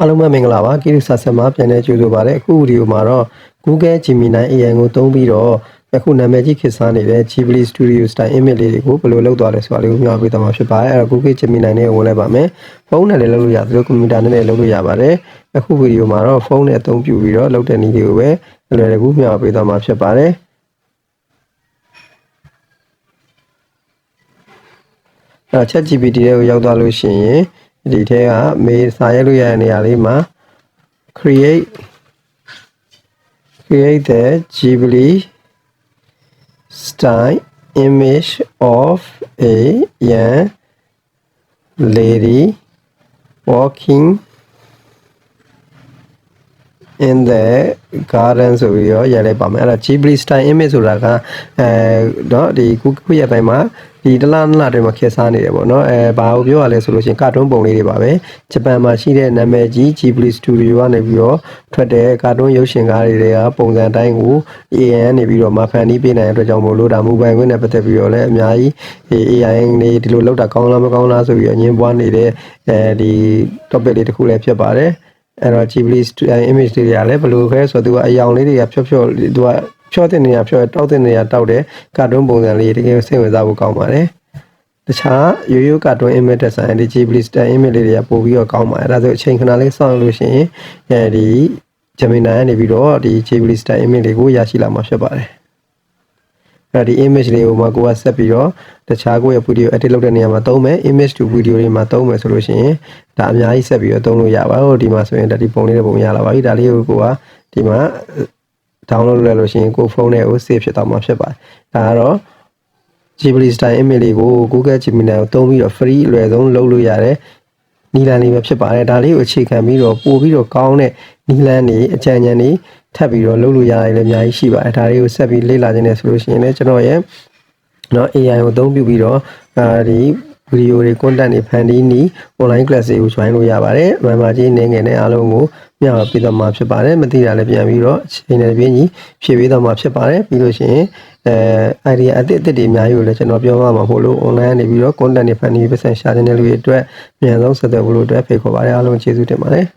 အားလုံးပဲမင်္ဂလာပါကိရိစာဆက်မှာပြန်လဲကြိုဆိုပါရစေအခုဗီဒီယိုမှာတော့ Google Gemini AI ကိုသုံးပြီးတော့အခုနာမည်ကြီးခေတ်စားနေတဲ့ Ghibli Studio Style image လေးတွေကိုဘယ်လိုလုပ်သွားလဲဆိုတာလေးကိုမျှဝေပေးသွားမှာဖြစ်ပါတယ်အဲ့တော့ Google Gemini နဲ့ဝင်လိုက်ပါမယ်ဖုန်းနဲ့လည်းလုပ်လို့ရတယ်လို့ကွန်ပျူတာနဲ့လည်းလုပ်လို့ရပါတယ်အခုဗီဒီယိုမှာတော့ဖုန်းနဲ့အသုံးပြုပြီးတော့လုပ်တဲ့နည်းလေးကိုပဲအလွယ်တကူမျှဝေပေးသွားမှာဖြစ်ပါတယ်အဲ့ ChatGPT တွေကိုရောက်သွားလို့ရှိရင် ဒီထဲကမေးစာရိုက်လို့ရတဲ့နေရာလေးမှာ create create the Ghibli style image of a young lady walking in the garden ဆိုပြီးတော့ရိုက်လိုက်ပါမယ်အဲ့ဒါ Ghibli style image ဆိုတာကအဲတော့ဒီခုခုရက်ပိုင်းမှာဒီတလားနလားတွေမှာခေတ်စားနေတယ်ပေါ့နော်အဲဘာကိုပြောရလဲဆိုလို့ရှိရင်ကာတွန်းပုံလေးတွေပါပဲဂျပန်မှာရှိတဲ့နာမည်ကြီး Ghibli Studio ကနေပြီးတော့ထွက်တဲ့ကာတွန်းရုပ်ရှင်ကားတွေကပုံစံတိုင်းကို AI နေပြီးတော့မဖန်တီးပေးနိုင်တဲ့အတွက်ကြောင့်မို့လို့ဒါမူပိုင်ခွင့်နဲ့ပတ်သက်ပြီးတော့လည်းအများကြီး AI နေဒီလိုလောက်တာကောင်းလားမကောင်းလားဆိုပြီးတော့ညင်းပွားနေတဲ့အဲဒီ topic လေးတစ်ခုလည်းဖြစ်ပါတယ် အဲ့တော့ Ghibli image တွေကလည်းဘယ်လိုခဲဆိုတော့သူကအယောင်လေးတွေကဖြော့ဖြော့သူကဖြော့တဲ့နေရာဖြော့တောက်တဲ့နေရာတောက်တယ်ကာတွန်းပုံစံလေးတကယ်စိတ်ဝင်စားဖို့ကောင်းပါတယ်တခြားရိုးရိုးကာတွန်း image တက်ဆိုင်ဒီ Ghibli style image လေးတွေကပို့ပြီးတော့ကောင်းပါတယ်အဲဒါဆိုအချိန်ခဏလေးစောင့်လို့ရှိရင်အဲဒီ Gemini ကနေပြီးတော့ဒီ Ghibli style image တွေကိုရရှိလာမှာဖြစ်ပါတယ် အဲ့ဒီ image လေးကိုမှကိုကဆက်ပြီးတော့တခြားကိုရဲ့ video edit လုပ်တဲ့နေရာမှာသုံးမယ် image to video တွေမှာသုံးမယ်ဆိုလို့ရှိရင်ဒါအများကြီးဆက်ပြီးတော့သုံးလို့ရပါဘူးဒီမှာဆိုရင်ဒါဒီပုံလေးတဲ့ပုံရလာပါပြီဒါလေးကိုကိုကဒီမှာ download လုပ်လို့ရှိရင်ကိုဖုန်းထဲကို save ဖြစ်သွားမှာဖြစ်ပါတယ်ဒါကတော့ Ghibli style image လေးကို Google Gemini ကိုသုံးပြီးတော့ free အလွယ်ဆုံးလုပ်လို့ရတယ် နီလန်လေးပဲဖြစ်ပါတယ်ဒါလေးကိုအခြေခံပြီးတော့ပို့ပြီးတော့ကောင်းတဲ့နီလန်တွေအကြံဉာဏ်တွေထပ်ပြီးတော့လုပ်လို့ရတယ်လည်းအများကြီးရှိပါတယ်ဒါလေးကိုဆက်ပြီးလေ့လာခြင်းနဲ့ဆိုလို့ရှိရင်လည်းကျွန်တော်ရဲ့နော် AI ကိုအသုံးပြုပြီးတော့အဲဒီ ဗီဒီယိုတွေ content တွေဖန်တီးနီ online class တွေကို join လို့ရပါတယ်။အမှန်ပါကြီးနေငယ်နဲ့အားလုံးကိုမျှဝေပေးသွားမှာဖြစ်ပါတယ်။မသိတာလည်းပြန်ပြီးတော့အချိန်နဲ့ပြင်းကြီးဖြည့်ပေးသွားမှာဖြစ်ပါတယ်။ပြီးလို့ရှိရင်အဲ idea အသစ်အသစ်တွေအများကြီးကိုလည်းကျွန်တော်ပြောမှာမဟုတ်လို့ online နေပြီးတော့ content တွေဖန်တီးပြီးပတ်စံရှာတဲ့လူတွေအတွက်အမြန်ဆုံးဆက်သွယ်ဖို့လို့အတွက်ဖိတ်ခေါ်ပါတယ်အားလုံးကျေးဇူးတင်ပါတယ်။